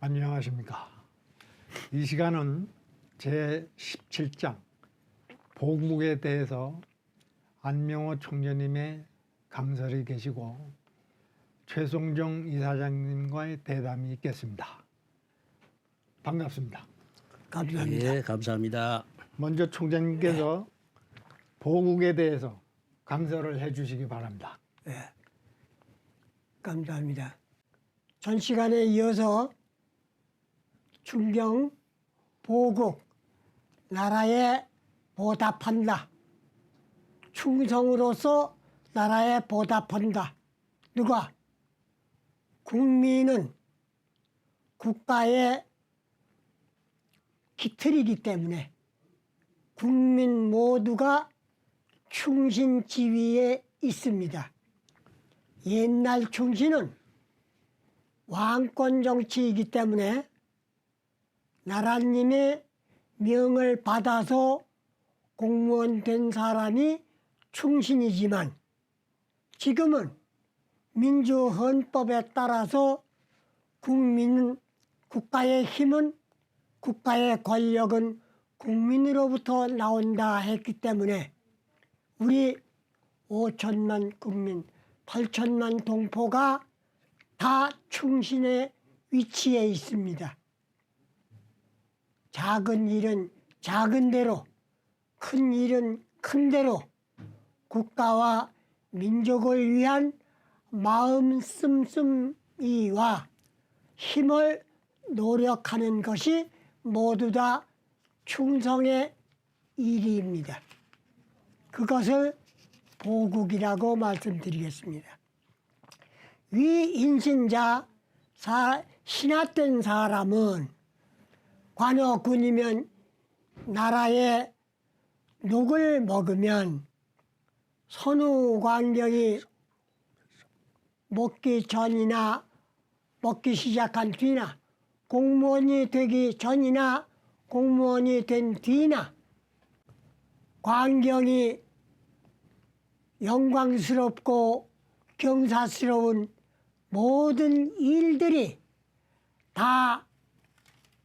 안녕하십니까. 이 시간은 제 17장 복묵에 대해서 안명호 총재님의 강설이 계시고 최송정 이사장님과의 대담이 있겠습니다. 반갑습니다. 감사합니다. 예, 감사합니다. 먼저 총장님께서 보국에 대해서 강설을 해주시기 바랍니다. 감사합니다. 전 시간에 이어서 충경 보국 나라에 보답한다. 충성으로서 나라에 보답한다. 누가? 국민은 국가의 기틀이기 때문에 국민 모두가 충신 지위에 있습니다. 옛날 충신은 왕권 정치이기 때문에 나라님의 명을 받아서 공무원 된 사람이 충신이지만 지금은 민주헌법에 따라서 국민은 국가의 힘은 국가의 권력은 국민으로부터 나온다 했기 때문에 우리 5천만 국민, 8천만 동포가 다 충신의 위치에 있습니다. 작은 일은 작은 대로, 큰 일은 큰 대로 국가와 민족을 위한 마음 씀씀이와 힘을 노력하는 것이 모두 다 충성의 일입니다. 그것을 보국이라고 말씀드리겠습니다. 위인신자 사, 신하된 사람은 관어군이면 나라의 녹을 먹으면 선우광경이 먹기 전이나 먹기 시작한 뒤나 공무원이 되기 전이나 공무원이 된 뒤나 광경이 영광스럽고 경사스러운 모든 일들이 다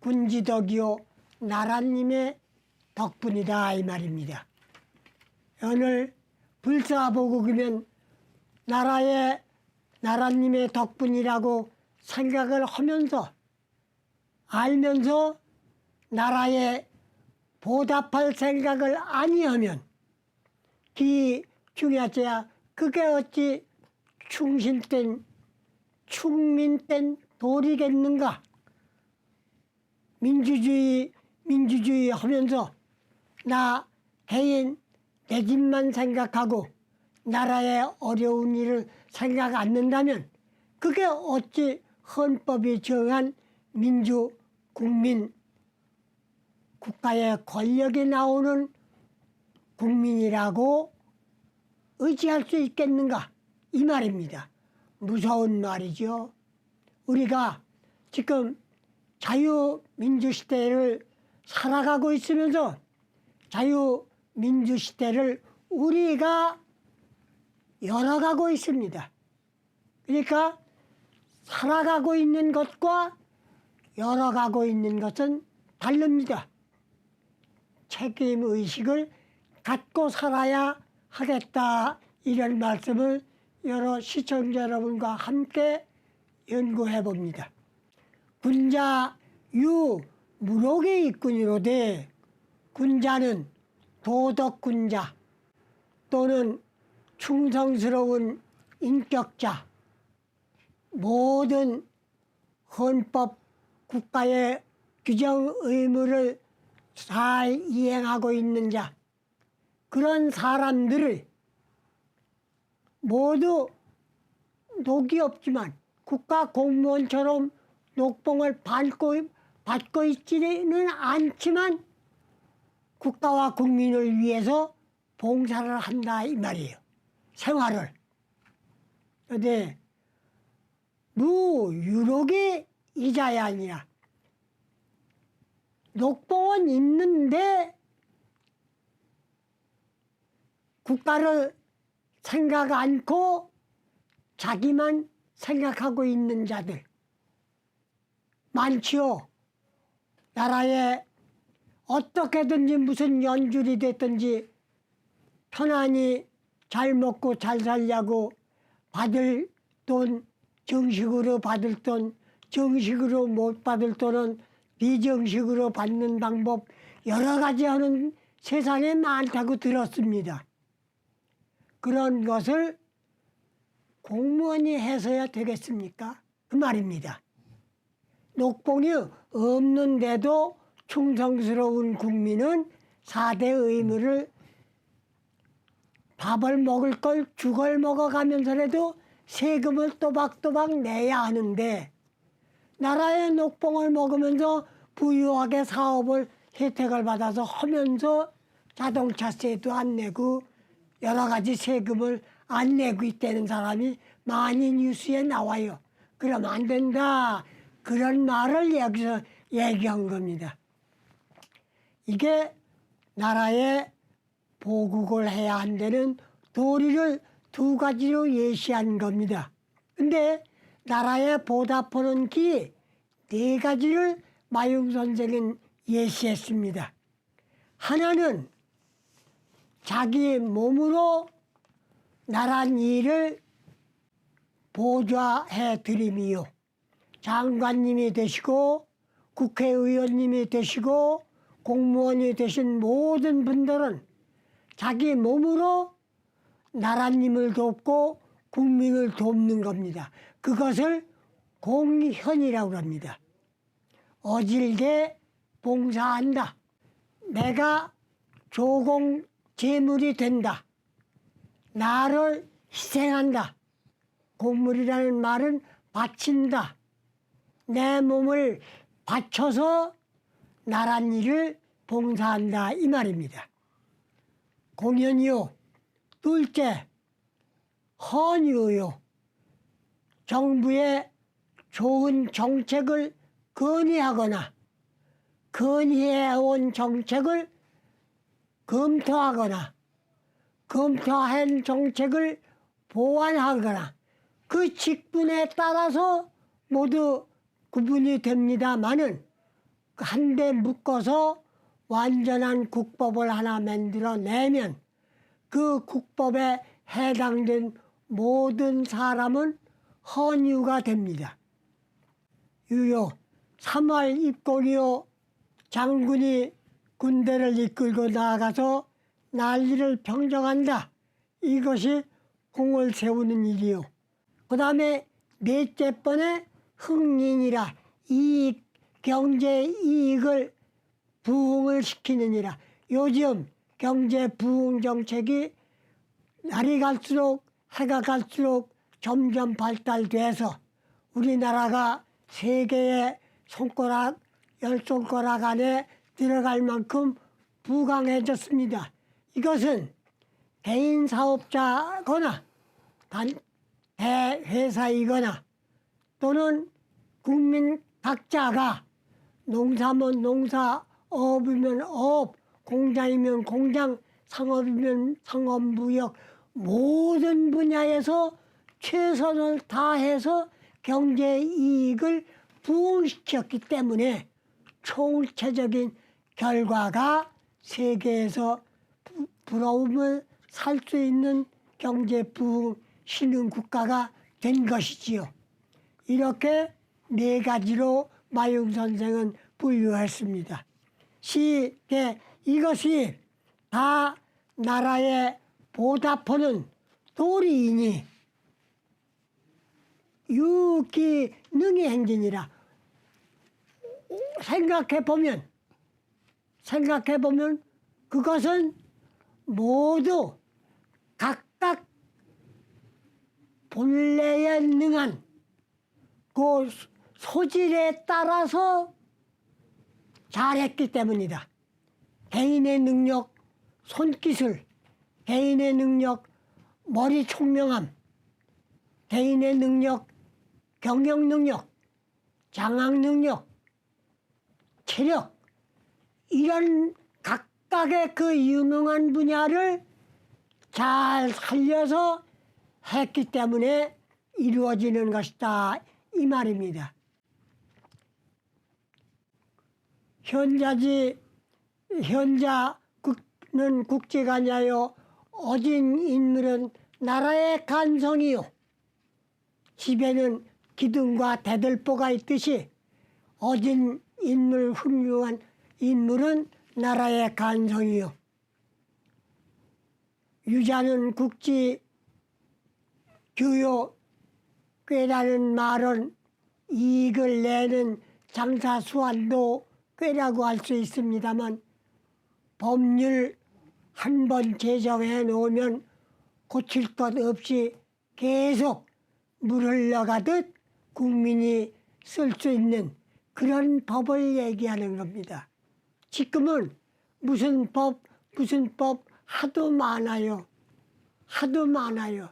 군지덕이요 나라님의 덕분이다 이 말입니다. 오늘 불사보국이면 나라의 나라님의 덕분이라고 생각을 하면서 알면서 나라에 보답할 생각을 아니하면 기 중요하지야 그게 어찌 충신된 충민된 도리겠는가 민주주의 민주주의 하면서 나 개인 내 집만 생각하고 나라의 어려운 일을 생각 않는다면 그게 어찌 헌법이 정한 민주 국민 국가의 권력이 나오는 국민이라고 의지할 수 있겠는가 이 말입니다. 무서운 말이죠. 우리가 지금 자유민주 시대를 살아가고 있으면서 자유민주 시대를 우리가 열어가고 있습니다. 그러니까 살아가고 있는 것과 열어가고 있는 것은 다릅니다. 책임 의식을 갖고 살아야 하겠다 이런 말씀을 여러 시청자 여러분과 함께 연구해 봅니다. 군자 유 무록의 일꾼이로되 군자는 도덕 군자 또는 충성스러운 인격자. 모든 헌법 국가의 규정 의무를 잘 이행하고 있는 자. 그런 사람들을 모두 녹이 없지만 국가 공무원처럼 녹봉을 받고, 받고 있지는 않지만 국가와 국민을 위해서 봉사를 한다 이 말이에요. 생활을. 근데 무유록의 이자야 아니라 녹봉은 있는데 국가를 생각 않고 자기만 생각하고 있는 자들 많지요. 나라에 어떻게든지 무슨 연줄이 됐든지 편안히 잘 먹고 잘 살려고 받을 돈 정식으로 받을 돈 정식으로 못 받을 돈은 비정식으로 받는 방법 여러 가지 하는 세상에 많다고 들었습니다. 그런 것을 공무원이 해서야 되겠습니까? 그 말입니다. 녹봉이 없는데도 충성스러운 국민은 사대 의무를 밥을 먹을 걸 죽을 먹어가면서라도 세금을 또박또박 내야 하는데 나라의 녹봉을 먹으면서 부유하게 사업을 혜택을 받아서 하면서 자동차세도 안 내고 여러 가지 세금을 안 내고 있다는 사람이 많이 뉴스에 나와요. 그러면 안 된다. 그런 말을 여기서 얘기한 겁니다. 이게 나라의 보국을 해야 한다는 도리를 두 가지로 예시한 겁니다. 근데 나라에 보답하는 기 네 가지를 마용 선생은 예시했습니다. 하나는 자기 몸으로 나라 일을 보좌해 드림이요. 장관님이 되시고 국회의원님이 되시고 공무원이 되신 모든 분들은 자기 몸으로 나라님을 돕고 국민을 돕는 겁니다. 그것을 공현이라고 합니다. 어질게 봉사한다. 내가 조공 제물이 된다. 나를 희생한다. 공물이라는 말은 바친다. 내 몸을 바쳐서 나란 일을 봉사한다 이 말입니다. 공연이요. 둘째, 헌유요. 정부의 좋은 정책을 건의하거나 건의해온 정책을 검토하거나 검토한 정책을 보완하거나 그 직분에 따라서 모두 구분이 됩니다만은 한데 묶어서 완전한 국법을 하나 만들어 내면 그 국법에 해당된 모든 사람은 헌유가 됩니다. 유효 3월 입골이요 장군이 군대를 이끌고 나가서 난리를 평정한다. 이것이 공을 세우는 일이요. 그 다음에 넷째 번에 흥린이라 이익, 경제 이익을 부흥을 시키느니라. 요즘 경제 부흥 정책이 날이 갈수록 해가 갈수록 점점 발달돼서 우리나라가 세계의 손가락 열 손가락 안에 들어갈 만큼 부강해졌습니다. 이것은 개인 사업자거나 단 대 회사이거나 또는 국민 각자가 농사면 농사, 업이면 업, 공장이면 공장, 상업이면 상업, 무역 모든 분야에서 최선을 다해서 경제 이익을 부흥시켰기 때문에 총체적인 결과가 세계에서 부- 부러움을 살 수 있는 경제 부흥 신흥 국가가 된 것이지요. 이렇게 네 가지로 마용 선생은 분류했습니다. 시에 이것이 다 나라에 보답하는 도리이니 유기능의 행진이라 생각해 보면 생각해 보면 그것은 모두 각각 본래에 능한 그 소질에 따라서 잘했기 때문이다. 개인의 능력, 손기술, 개인의 능력, 머리 총명함, 개인의 능력, 경영 능력, 장악 능력, 체력 이런 각각의 그 유능한 분야를 잘 살려서 했기 때문에 이루어지는 것이다 이 말입니다. 현자지 현자 는 국제가 아니하여 어진 인물은 나라의 간성이요. 집에는 기둥과 대들보가 있듯이 어진 인물 훌륭한 인물은 나라의 간성이요. 유자는 국지 교요 꾀라는 말은 이익을 내는 장사 수완도 꾀라고 할 수 있습니다만 법률 한 번 제정해 놓으면 고칠 것 없이 계속 물 흘러가듯 국민이 쓸 수 있는 그런 법을 얘기하는 겁니다. 지금은 무슨 법, 무슨 법 하도 많아요. 하도 많아요.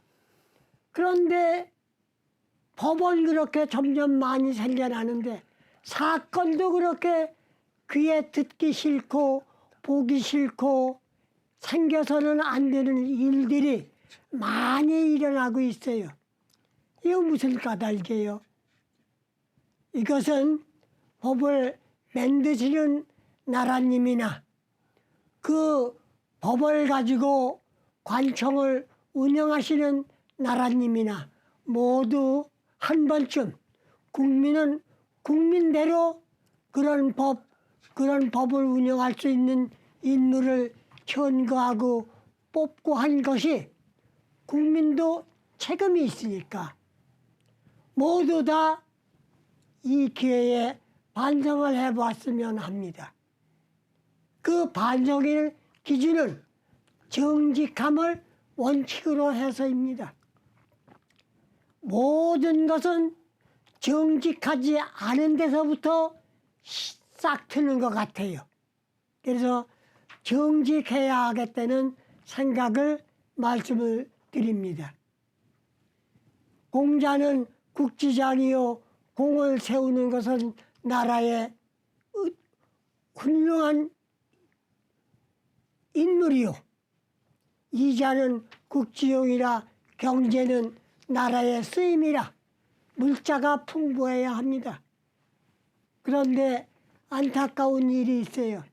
그런데 법은 그렇게 점점 많이 생겨나는데 사건도 그렇게 귀에 듣기 싫고 보기 싫고 생겨서는 안 되는 일들이 많이 일어나고 있어요. 이거 무슨 까닭이에요? 이것은 법을 만드시는 나라님이나 그 법을 가지고 관청을 운영하시는 나라님이나 모두 한 번쯤 국민은 국민대로 그런 법, 그런 법을 운영할 수 있는 인물을 현거하고 뽑고 한 것이 국민도 책임이 있으니까 모두 다 이 기회에 반성을 해보았으면 합니다. 그 반성의 기준은 정직함을 원칙으로 해서입니다. 모든 것은 정직하지 않은 데서부터 싹 트는 것 같아요. 그래서 정직해야 하겠다는 생각을 말씀을 드립니다. 공자는 국지장이요 공을 세우는 것은 나라의 으- 훌륭한 인물이요. 이자는 국지용이라 경제는 나라의 쓰임이라 물자가 풍부해야 합니다. 그런데 안타까운 일이 있어요.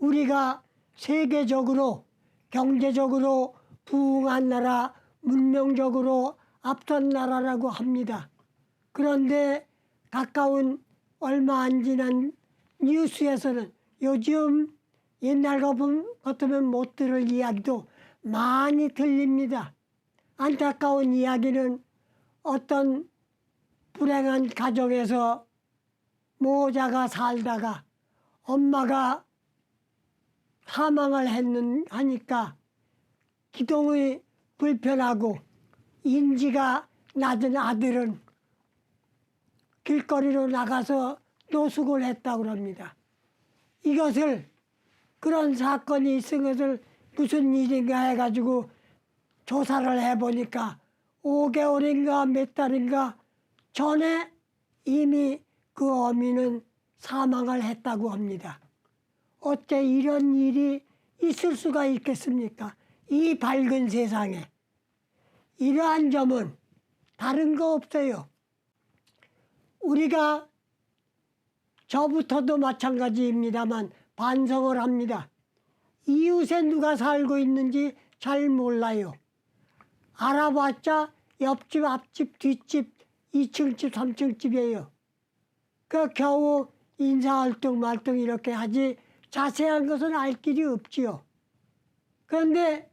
우리가 세계적으로 경제적으로 부흥한 나라, 문명적으로 앞선 나라라고 합니다. 그런데 가까운 얼마 안 지난 뉴스에서는 요즘 옛날 같으면 못 들을 이야기도 많이 들립니다. 안타까운 이야기는 어떤 불행한 가정에서 모자가 살다가 엄마가 사망을 했는 하니까 기동이 불편하고 인지가 낮은 아들은 길거리로 나가서 노숙을 했다고 합니다. 이것을 그런 사건이 있은 것을 무슨 일인가 해가지고 조사를 해보니까 5개월인가 몇 달인가 전에 이미 그 어미는 사망을 했다고 합니다. 어째 이런 일이 있을 수가 있겠습니까? 이 밝은 세상에. 이러한 점은 다른 거 없어요. 우리가 저부터도 마찬가지입니다만 반성을 합니다. 이웃에 누가 살고 있는지 잘 몰라요. 알아봤자 옆집, 앞집, 뒷집, 2층 집, 3층 집이에요. 그 겨우 인사활동 말동 이렇게 하지 자세한 것은 알 길이 없지요. 그런데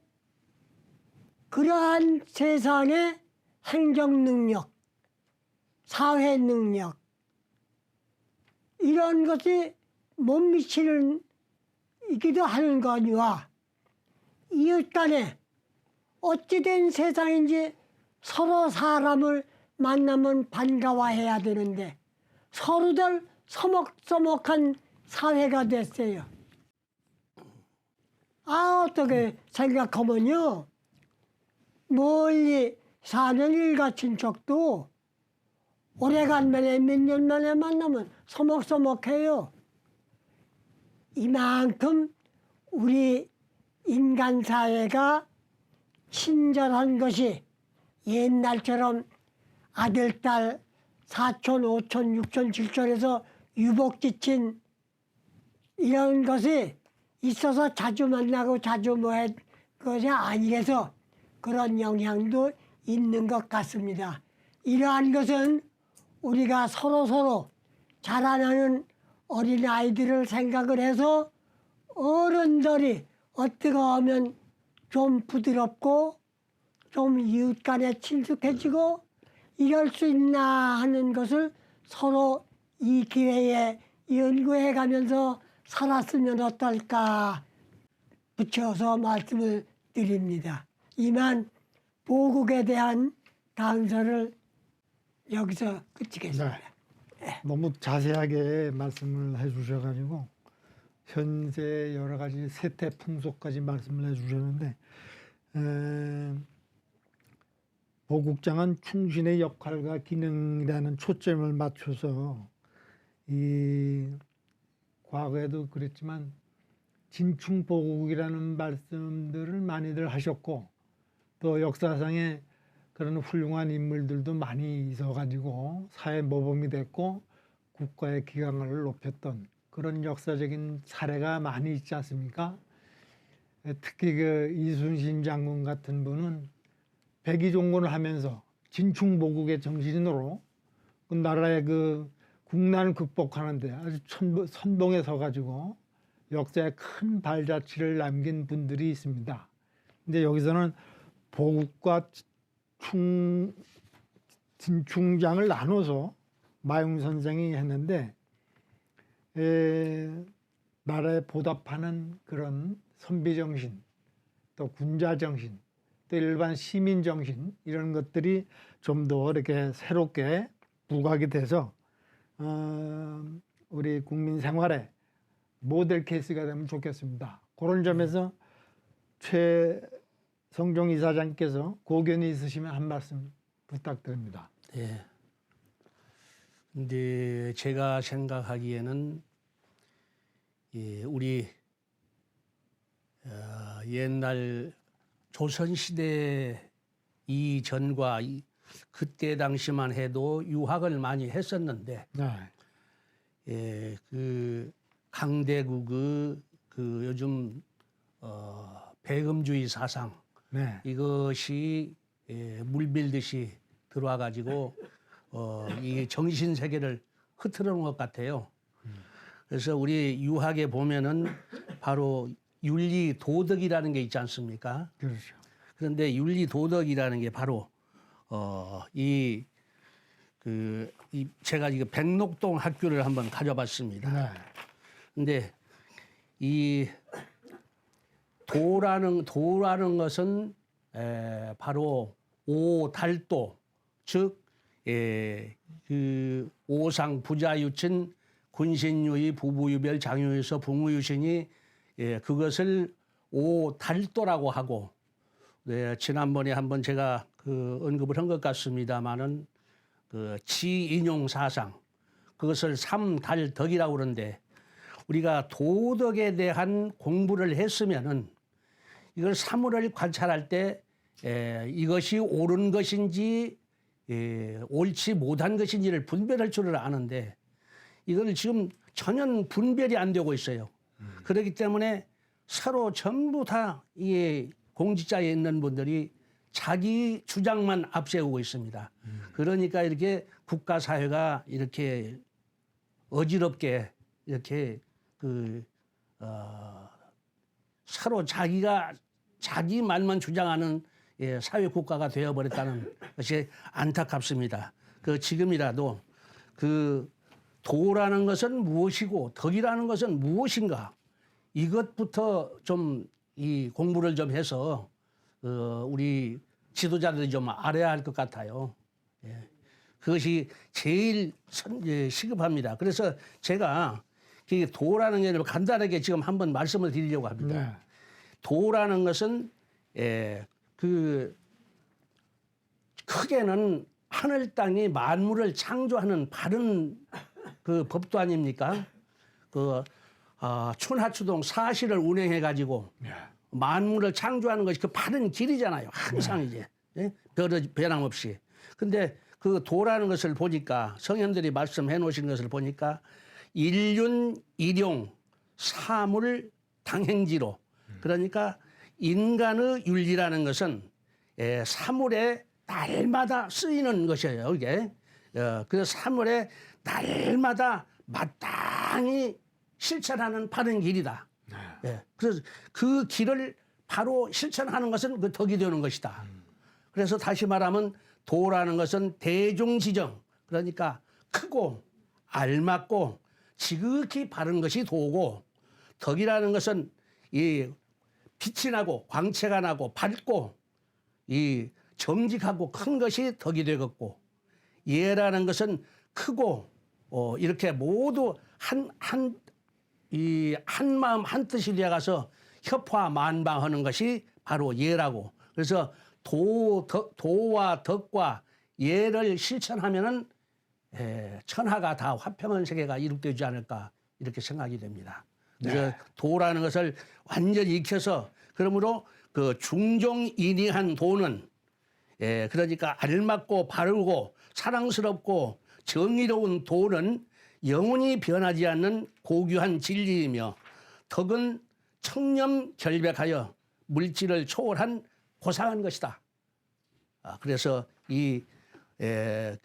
그러한 세상의 행정 능력, 사회 능력 이런 것이 못 미치는 이기도 하는 거니와 이웃 간에 어찌된 세상인지 서로 사람을 만나면 반가워해야 되는데 서로들 서먹서먹한 사회가 됐어요. 아 어떻게 생각하면요 멀리 사는 일가 친척도 오래간만에 몇 년 만에 만나면 서먹서먹해요. 이만큼 우리 인간 사회가 친절한 것이 옛날처럼 아들, 딸, 사촌, 오촌, 육촌, 칠촌에서 유복 지친 이런 것이 있어서 자주 만나고 자주 뭐해 것이 아니라서 그런 영향도 있는 것 같습니다. 이러한 것은 우리가 서로 서로 자라나는 어린 아이들을 생각을 해서 어른들이 어떻게 하면 좀 부드럽고 좀 이웃 간에 친숙해지고 이럴 수 있나 하는 것을 서로 이 기회에 연구해 가면서 살았으면 어떨까 붙여서 말씀을 드립니다. 이만 보국에 대한 강서를 여기서 그치겠습니다. 너무 자세하게 말씀을 해주셔가지고 현재 여러 가지 세태 풍속까지 말씀을 해주셨는데 에, 보국장은 충신의 역할과 기능이라는 초점을 맞춰서 이 과거에도 그랬지만 진충 보국이라는 말씀들을 많이들 하셨고 또 역사상에 그런 훌륭한 인물들도 많이 있어가지고 사회 모범이 됐고 국가의 기강을 높였던 그런 역사적인 사례가 많이 있지 않습니까? 특히 그 이순신 장군 같은 분은 백의종군을 하면서 진충보국의 정신으로 그 나라의 그 국난을 극복하는데 아주 천- 선봉에 서가지고 역사에 큰 발자취를 남긴 분들이 있습니다. 근데 여기서는 보국과 충 진충장을 나눠서 마용 선생이 했는데 에, 나라에 보답하는 그런 선비 정신, 또 군자 정신, 또 일반 시민 정신 이런 것들이 좀 더 이렇게 새롭게 부각이 돼서 어, 우리 국민 생활에 모델 케이스가 되면 좋겠습니다. 그런 점에서 최성종 이사장께서 고견이 있으시면 한 말씀 부탁드립니다. 예. 근데 제가 생각하기에는 예, 우리 어, 옛날 조선 시대 이전과 이, 그때 당시만 해도 유학을 많이 했었는데 네. 예, 그 강대국 그, 그 요즘 어, 배금주의 사상 네. 이것이 예, 물밀듯이 들어와 가지고 어, 이 정신 세계를 흐트러 놓은 것 같아요. 그래서 우리 유학에 보면은 바로 윤리 도덕이라는 게 있지 않습니까? 그렇죠. 그런데 윤리 도덕이라는 게 바로 어, 이 그, 이 제가 이거 백록동 학교를 한번 가져봤습니다. 네. 근데 이 도라는 도라는 것은 에, 바로 오달도 즉그 오상 부자유친 군신유의 부부유별 장유에서 붕우유신이 예, 그것을 오달도라고 하고 네, 지난번에 한번 제가 그 언급을 한 것 같습니다마는 그 지인용 사상 그것을 삼달덕이라고 그러는데 우리가 도덕에 대한 공부를 했으면은 이걸 사물을 관찰할 때 에, 이것이 옳은 것인지 에, 옳지 못한 것인지를 분별할 줄을 아는데 이걸 지금 전혀 분별이 안 되고 있어요. 그렇기 때문에 서로 전부 다 이 공직자에 있는 분들이 자기 주장만 앞세우고 있습니다. 그러니까 이렇게 국가 사회가 이렇게 어지럽게 이렇게 그 어, 서로 자기가 자기 말만 주장하는 예, 사회 국가가 되어버렸다는 것이 안타깝습니다. 그 지금이라도 그 도라는 것은 무엇이고 덕이라는 것은 무엇인가 이것부터 좀 이 공부를 좀 해서 어, 우리 지도자들이 좀 알아야 할 것 같아요. 예. 그것이 제일 선- 예, 시급합니다. 그래서 제가 이 도라는 게 간단하게 지금 한번 말씀을 드리려고 합니다. 네. 도라는 것은 예, 그 크게는 하늘 땅이 만물을 창조하는 바른 그 법도 아닙니까? 그 아, 춘하추동 사시를 운행해 가지고 만물을 창조하는 것이 그 바른 길이잖아요. 항상 이제 예? 변 변함없이. 근데 그 도라는 것을 보니까 성현들이 말씀해 놓으신 것을 보니까 일륜 일용 사물 당행지로 그러니까 인간의 윤리라는 것은 예, 사물에 날마다 쓰이는 것이에요. 이게 어, 그래서 사물에 날마다 마땅히 실천하는 바른 길이다. 예, 그래서 그 길을 바로 실천하는 것은 그 덕이 되는 것이다. 그래서 다시 말하면 도라는 것은 대중지정 그러니까 크고 알맞고 지극히 바른 것이 도고 덕이라는 것은 이 빛이 나고 광채가 나고 밝고 이 정직하고 큰 것이 덕이 되겠고 예라는 것은 크고 어 이렇게 모두 한 한 이 한 마음 한 뜻이 되어 가서 협화 만방하는 것이 바로 예라고 그래서 도 덕, 도와 덕과 예를 실천하면은 에, 천하가 다 화평한 세계가 이룩되지 않을까 이렇게 생각이 됩니다. 그래서 도라는 것을 완전히 익혀서 그러므로 그 중종인이한 도는 예, 그러니까 알맞고 바르고 사랑스럽고 정의로운 도는 영원히 변하지 않는 고귀한 진리이며 덕은 청렴 결백하여 물질을 초월한 고상한 것이다. 아, 그래서 이 에,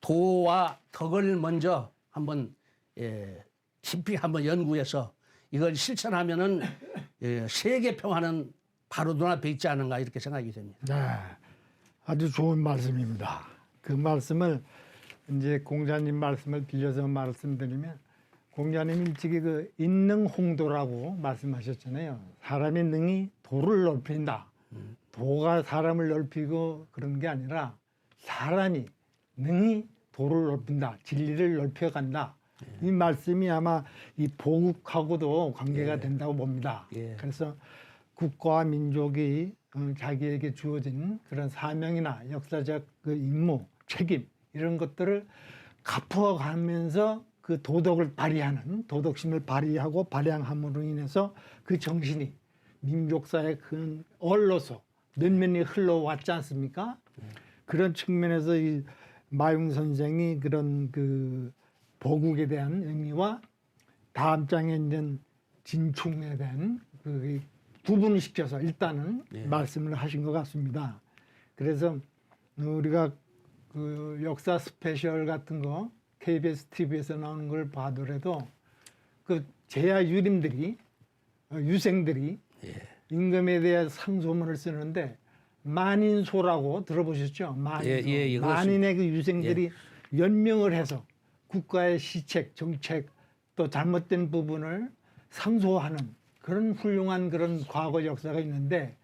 도와 덕을 먼저 한번 예, 깊이 한번 연구해서 이걸 실천하면은 예, 세계 평화는 바로 눈앞에 있지 않은가 이렇게 생각이 됩니다. 네, 아주 좋은 말씀입니다. 그 말씀을 이제 공자님 말씀을 빌려서 말씀드리면 공자님 일찍이 그 인능 홍도라고 말씀하셨잖아요. 사람의 능이 도를 넓힌다. 도가 사람을 넓히고 그런 게 아니라 사람이 능이 도를 넓힌다. 진리를 넓혀간다. 이 말씀이 아마 이 보국하고도 관계가 된다고 봅니다. 예. 그래서 국가와 민족이 어, 자기에게 주어진 그런 사명이나 역사적 그 임무, 책임 이런 것들을 갚아가면서 그 도덕을 발휘하는 도덕심을 발휘하고 발양함으로 인해서 그 정신이 민족사의 큰 얼로서 면면이 흘러왔지 않습니까? 그런 측면에서 이 마용 선생이 그런 그 보국에 대한 의미와 다음 장에 있는 진충에 대한 그 구분을 시켜서 일단은 말씀을 하신 것 같습니다. 그래서 우리가 그 역사 스페셜 같은 거 KBS TV에서 나오는 걸 봐더라도 그 제야 유림들이 어, 유생들이 임금에 대한 상소문을 쓰는데 만인소라고 들어보셨죠? 만인소. 예, 예, 예. 만인의 그 유생들이 연명을 해서 국가의 시책, 정책 또 잘못된 부분을 상소하는 그런 훌륭한 그런 과거 역사가 있는데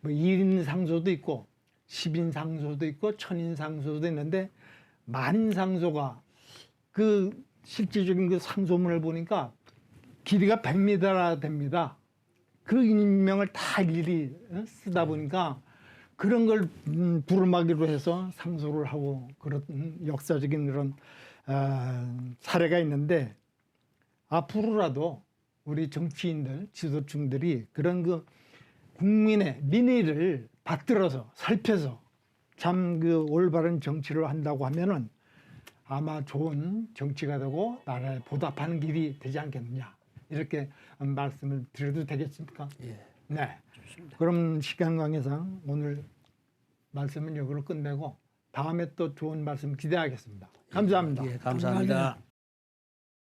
뭐 1인 상소도 있고 10인 상소도 있고 천인 상소도 있는데 만인 상소가 그 실질적인 그 상소문을 보니까 길이가 100m나 됩니다. 그 인명을 다 일일이 어, 쓰다 보니까 그런 걸 음, 부르마기로 해서 상소를 하고 그런 음, 역사적인 그런 아, 사례가 있는데 앞으로라도 우리 정치인들 지도층들이 그런 그 국민의 민의를 받들어서 살펴서 참 그 올바른 정치를 한다고 하면은 아마 좋은 정치가 되고 나라에 보답하는 길이 되지 않겠느냐 이렇게 말씀을 드려도 되겠습니까? 예. 네. 그럼 시간 관계상 오늘 말씀은 여기로 끝내고 다음에 또 좋은 말씀 기대하겠습니다. 감사합니다. 예, 감사합니다.